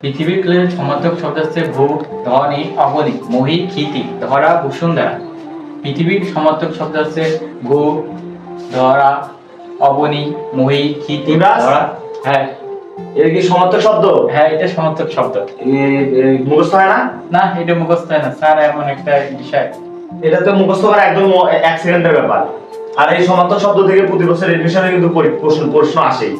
পৃথিবীর সমর্থক শব্দ ভূ ধনী অবনী মহি ক্ষিতি ধরা বসুন্ধরা পৃথিবীর সমর্থক শব্দ হচ্ছে ভূ ধরা অবনী মহি ক্ষিতি ধরা। হ্যাঁ। এটা কি সমর্থক শব্দ? হ্যাঁ এটা সমর্থক শব্দ। মুখস্থ হয় না? না এটা মুখস্থ হয় না। স্যার এমন একটা বিষয়। এটা তো মুখস্থ করা একদম এক সেকেন্ডের ব্যাপার। আর এই সমার্থক শব্দ থেকে প্রতি বছর এডমিশনে কিন্তু প্রশ্ন প্রশ্ন আসেই।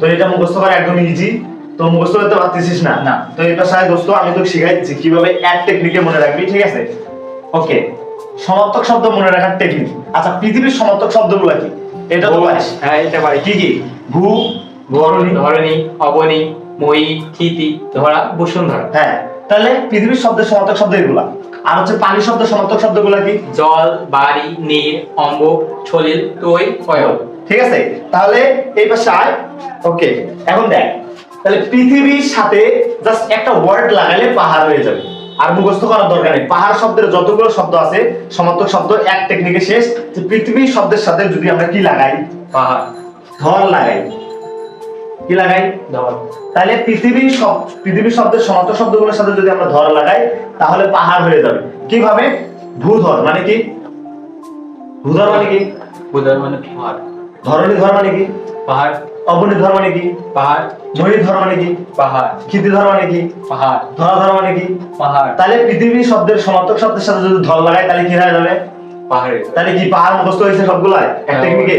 তো এটা মুখস্থ করা একদম ইজি তো মুখস্থ করতে পারতেছিস না? না। তো এটা সাহেব দোস্ত আমি তোকে শিখাই দিচ্ছি কীভাবে এক টেকনিকে মনে রাখবি ঠিক আছে? ওকে সমার্থক শব্দ মনে রাখার টেকনিক আচ্ছা পৃথিবীর সমার্থক শব্দগুলো কি? এটা তো পারিস। হ্যাঁ এটা পারি। কি কি? ভূ ধরণী ধরণী অবনী মহি ক্ষিতি ধরা বসুন্ধরা হ্যাঁ তাহলে পৃথিবীর শব্দের সমার্থক শব্দ এগুলা। আর হচ্ছে পানি শব্দের সমার্থক শব্দগুলো কি? জল বাড়ি নীর অম্ব ছলিল তৈ কয়ল। ঠিক আছে? তাহলে এই পাশে আয় ওকে এখন দেখ। তাহলে পৃথিবীর সাথে জাস্ট একটা ওয়ার্ড লাগালে পাহাড় হয়ে যাবে। আর মুখস্থ করার দরকার নেই। পাহাড় শব্দের যতগুলো শব্দ আছে সমার্থক শব্দ এক টেকনিকে শেষ। যে পৃথিবী শব্দের সাথে যদি আমরা কি লাগাই? পাহাড়। ধর লাগাই। কি লাগাই? ধর। তাহলে পৃথিবী শব্দ পৃথিবী শব্দের সমার্থক শব্দগুলোর সাথে যদি আমরা ধর লাগাই, তাহলে পাহাড় হয়ে যাবে। কীভাবে? ভূধর মানে কি? ভূধর মানে কি? উদার মানে পাহাড়। ধরণী ধর মানে কি? পাহাড়। অবনী ধর মানে কি? পাহাড়। ময়ূর ধর মানে কি? পাহাড়। ক্ষিতি ধর মানে কি? পাহাড়। ধরা ধর মানে কি? পাহাড়। তাহলে পৃথিবী শব্দের সমার্থক শব্দের সাথে যদি ধর লাগাই তাহলে কি হয়ে যাবে? পাহাড়ে। তাহলে কি পাহাড় মুখস্থ হয়েছে সবগুলো এক হ্যাঁ। টেকনিকে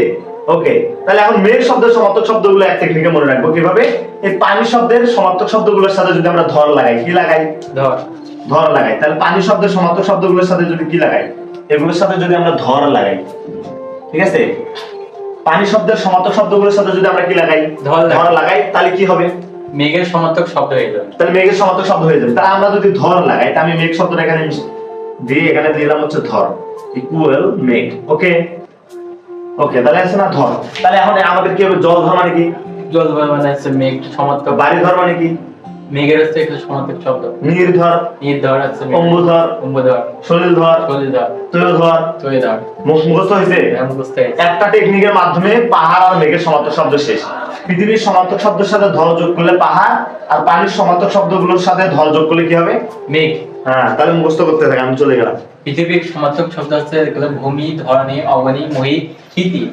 ওকে তাহলে এখন মেঘ শব্দের সমার্থক শব্দগুলো এক টেকনিকে মনে রাখব কীভাবে? এই পানি শব্দের সমার্থক শব্দগুলোর সাথে যদি আমরা ধর লাগাই কি লাগাই? ধর। ধর লাগাই। তাহলে পানি শব্দের সমার্থক শব্দগুলোর সাথে যদি কি লাগাই? এগুলোর সাথে যদি আমরা ধর লাগাই ঠিক আছে? পানি শব্দের সমার্থক শব্দগুলোর সাথে যদি আমরা কি লাগাই? ধর লাগাই। ধর লাগাই তাহলে কি হবে? মেঘের সমর্থক শব্দ হয়ে যাবে। তাহলে মেঘের সমার্থক শব্দ হয়ে যাবে। তাহলে আমরা যদি ধর লাগাই তাহলে আমি মেঘ শব্দটা এখানে দিয়ে এখানে দিলাম হচ্ছে ধর। ইকুয়াল মেঘ। ওকে ওকে তাহলে আছে না ধর। তাহলে এখন আমাদের কি হবে? জল ধর মানে কি? জল ধর মানে হচ্ছে মেঘ সমর্থক বাড়ি ধর মানে কি? মেঘের হচ্ছে একটা শব্দ। নীর ধর নীর ধর আছে মুখ মুখস্থ হয়েছে এমন একটা টেকনিকের মাধ্যমে পাহাড় আর মেঘের সমার্থক শব্দ শেষ। পৃথিবীর সমার্থক শব্দের সাথে ধর যোগ করলে পাহাড় আর পানির সমার্থক শব্দগুলোর সাথে ধর যোগ করলে কি হবে? মেঘ। হ্যাঁ তাহলে মুখস্থ করতে থাকে আমি চলে গেলাম। পৃথিবীর সমর্থক শব্দ হচ্ছে ভূমি ধরণী অবনী মহি ক্ষিতি